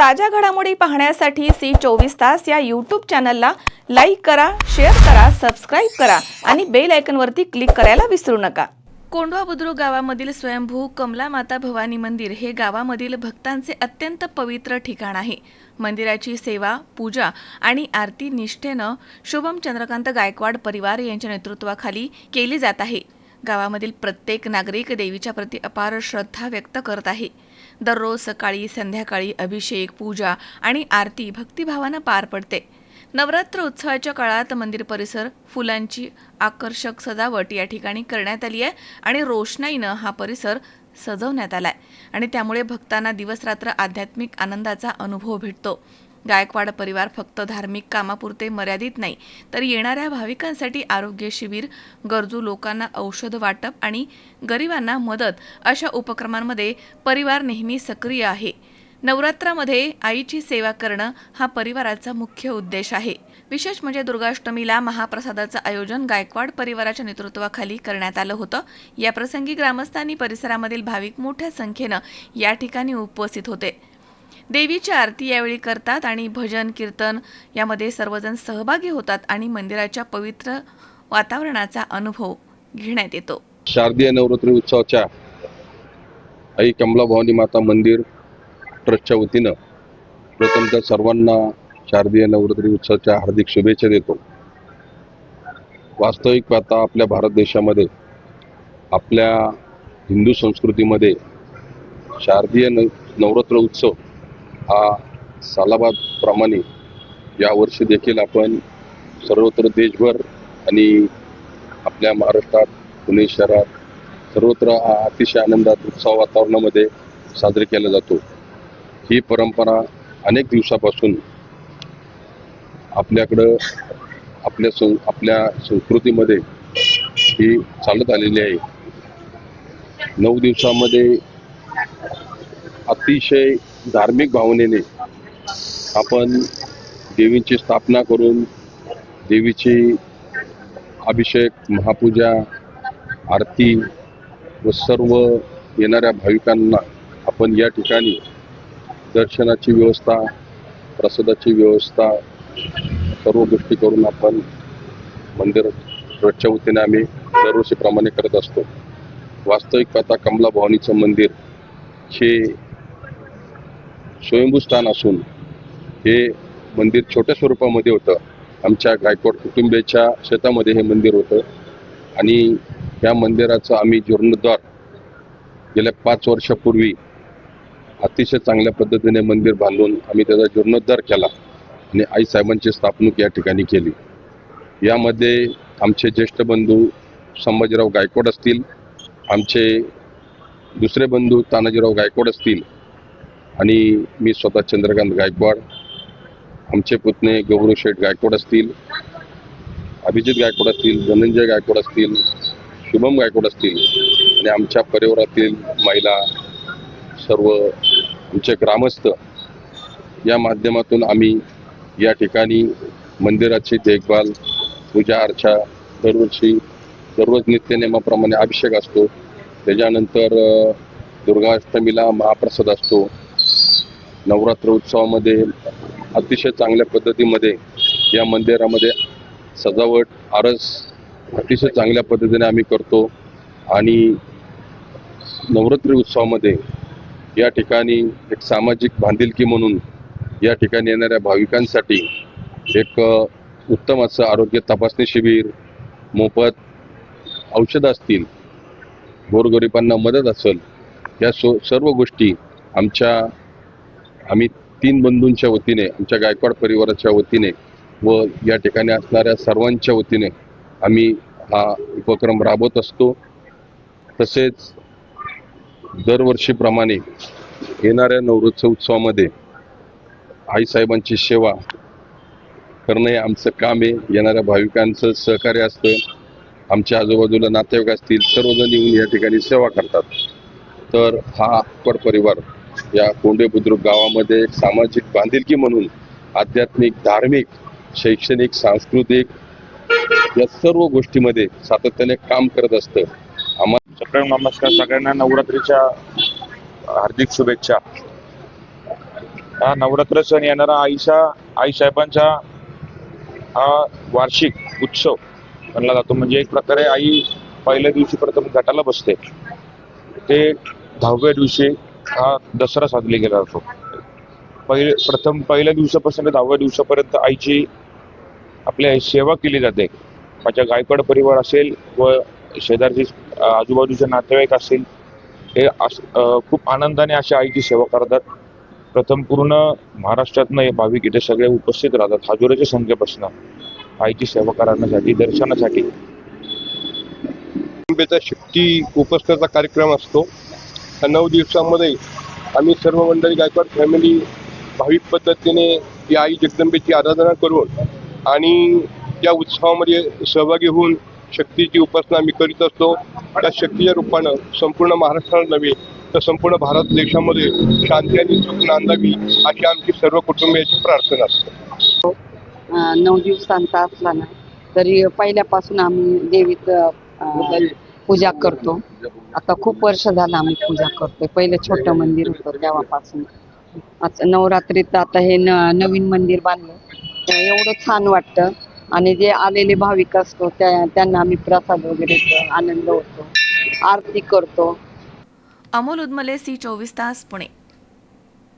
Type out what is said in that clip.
ताज्या घडामोडी पाहण्यासाठी सी चोवीस तास या यूट्यूब चॅनलला लाईक करा शेअर करा सबस्क्राईब करा आणि बेल आयकनवरती क्लिक करायला विसरू नका. कोंडवा बुद्रुक गावामधील स्वयंभू कमला माता भवानी मंदिर हे गावामधील भक्तांचे अत्यंत पवित्र ठिकाण आहे. मंदिराची सेवा पूजा आणि आरती निष्ठेनं शुभम चंद्रकांत गायकवाड परिवार यांच्या नेतृत्वाखाली केली जात आहे. गावामधील प्रत्येक नागरिक देवीच्या प्रती अपार श्रद्धा व्यक्त करत आहे. दररोज सकाळी संध्याकाळी अभिषेक पूजा आणि आरती भक्तिभावानं पार पडते. नवरात्र उत्सवाच्या काळात मंदिर परिसर फुलांची आकर्षक सजावट या ठिकाणी करण्यात आली आहे आणि रोषणाईनं हा परिसर सजवण्यात आलाय. आणि त्यामुळे भक्तांना दिवसरात्र आध्यात्मिक आनंदाचा अनुभव भेटतो. गायकवाड परिवार फक्त धार्मिक कामापुरते मर्यादित नाही तर येणाऱ्या भाविकांसाठी आरोग्य शिबिर गरजू लोकांना औषध वाटप आणि गरिबांना मदत अशा उपक्रमांमध्ये परिवार नेहमी सक्रिय आहे. नवरात्रामध्ये आईची सेवा करणं हा परिवाराचा मुख्य उद्देश आहे. विशेष म्हणजे दुर्गाष्टमीला महाप्रसादाचं आयोजन गायकवाड परिवाराच्या नेतृत्वाखाली करण्यात आलं होतं. या प्रसंगी ग्रामस्थांनी परिसरामधील भाविक मोठ्या संख्येनं या ठिकाणी उपस्थित होते. देवीची आरती यावेळी करतात आणि भजन कीर्तन यामध्ये सर्वजण सहभागी होतात आणि मंदिराच्या पवित्र वातावरणाचा अनुभव घेण्यात येतो. शारदीय नवरात्री उत्सवाच्या आई कमला भवानी माता मंदिर ट्रस्टच्या वतीनं प्रथमतः सर्वांना शारदीय नवरात्री उत्सवाच्या हार्दिक शुभेच्छा देतो. वास्तविक पाहता आपल्या भारत देशामध्ये आपल्या हिंदू संस्कृतीमध्ये शारदीय न नवरात्र उत्सव हा सालाबादप्रमाणे यावर्षी देखील आपण सर्वत्र देशभर आणि आपल्या महाराष्ट्रात पुणे शहरात सर्वत्र हा अतिशय आनंदात उत्सव वातावरणामध्ये साजरे केला जातो. ही परंपरा अनेक दिवसापासून आपल्याकडं आपल्या सं आपल्या संस्कृतीमध्ये ही चालत आलेली आहे. नऊ दिवसामध्ये अतिशय धार्मिक भावनेने आपण देवींची स्थापना करून देवीची अभिषेक महापूजा आरती व सर्व येणाऱ्या भाविकांना आपण या ठिकाणी दर्शनाची व्यवस्था प्रसादाची व्यवस्था सर्व गोष्टी करून आपण मंदिर रोजच्या वतीने आम्ही दरवर्षीप्रमाणे करत असतो. वास्तविक पाहता कमला भवानीचं मंदिर हे स्वयंभू स्थान असून हे मंदिर छोट्या स्वरूपामध्ये होतं. आमच्या गायकवाड कुटुंबियाच्या शेतामध्ये हे मंदिर होतं. आणि या मंदिराचं आम्ही जीर्णोद्धार गेल्या पाच वर्षापूर्वी अतिशय चांगल्या पद्धतीने मंदिर बांधून आम्ही त्याचा जीर्णोद्धार केला आणि आई साहेबांची स्थापणूक या ठिकाणी केली. यामध्ये आमचे ज्येष्ठ बंधू संभाजीराव गायकवाड असतील आमचे दुसरे बंधू तानाजीराव गायकवाड असतील आणि मी स्वतः चंद्रकांत गायकवाड आमचे पुतणे गौरव शेठ गायकवाड असतील अभिजित गायकवाड असतील धनंजय गायकवाड असतील शुभम गायकवाड असतील आणि आमच्या परिवारातील महिला सर्व आमचे ग्रामस्थ या माध्यमातून आम्ही या ठिकाणी मंदिराची देखभाल पूजा अर्चा दरवर्षी दररोज नित्यनेमाप्रमाणे अभिषेक असतो. त्याच्यानंतर दुर्गाष्टमीला महाप्रसाद असतो. नवरात्र उत्सवामध्ये अतिशय चांगल्या पद्धतीमध्ये या मंदिरामध्ये सजावट आरस अतिशय चांगल्या पद्धतीने आम्ही करतो. आणि नवरात्री उत्सवामध्ये या ठिकाणी एक सामाजिक बांधिलकी म्हणून या ठिकाणी येणाऱ्या भाविकांसाठी एक उत्तम असं आरोग्य तपासणी शिबिर मोफत औषधं असतील गोरगरिबांना मदत असेल या सो सर्व गोष्टी आमच्या आम्ही तीन बंधूंच्या वतीने आमच्या गायकवाड परिवाराच्या वतीने व या ठिकाणी असणाऱ्या सर्वांच्या वतीने आम्ही हा उपक्रम राबवत असतो. तसेच दरवर्षीप्रमाणे येणाऱ्या नवरोत्सव उत्सवामध्ये आईसाहेबांची सेवा करणं हे आमचं काम आहे. येणाऱ्या भाविकांचं सहकार्य असतं. आमच्या आजूबाजूला नातेवाईक असतील सर्वजण येऊन या ठिकाणी सेवा करतात. तर हा आकड परिवार या कोंडे बुद्रुक गावामध्ये एक सामाजिक बांधिलकी म्हणून आध्यात्मिक धार्मिक शैक्षणिक सांस्कृतिक या सर्व गोष्टीमध्ये सातत्याने काम करत असतं. आम्हाला नमस्कार. सगळ्यांना नवरात्रीच्या हार्दिक शुभेच्छा. हा नवरात्र सण येणारा आईशा आईसाहेबांचा हा वार्षिक उत्सव म्हणला जातो. म्हणजे एक प्रकारे आई पहिल्या दिवशी प्रथम गटाला बसते. ते दहाव्या दिवशी हा दसरा साजरी केला जातो. पहिले प्रथम पहिल्या दिवसापासून दहाव्या दिवसापर्यंत आईची आपल्या सेवा केली जाते. माझ्या गायकवाड परिवार असेल व शेजारची आजूबाजूचे नातेवाईक असेल हे अस- खूप आनंदाने अशा आईची सेवा करतात. प्रथम पूर्ण महाराष्ट्रातनं हे भाविक इथे सगळे उपस्थित राहतात हजारोच्या संख्येपासून आईची सेवा करण्यासाठी दर्शनासाठी. अंबेचा शक्ती उपस्थाचा कार्यक्रम असतो. नऊ दिवसामध्ये आम्ही सर्व मंडळी गायकवाड फॅमिली भाविक पद्धतीने या आई जगदंबेची आराधना करून आणि त्या उत्सवामध्ये सहभागी होऊन शक्तीची उपासना आम्ही करीत असतो. त्या शक्तीच्या रूपानं संपूर्ण महाराष्ट्राला नव्हे तर संपूर्ण भारत देशामध्ये शांती आणि सुख नांदावी अशी आमची सर्व कुटुंबियाची प्रार्थना असते. नऊ दिवसांचा असला ना तरी पहिल्यापासून आम्ही देवीचं पूजा करतो. आता खूप वर्ष झालं आम्ही पूजा करतोय. पहिले छोटं मंदिर होतं तेव्हापासून. आता नवरात्रीत आता हे न नवीन मंदिर बांधलं. एवढं छान वाटतं. आणि जे आलेले भाविक असतो त्या त्यांना आम्ही प्रसाद वगैरे देतो, आनंद होतो आरती करतो. अमोल उदमले सी चोवीस तास पुणे.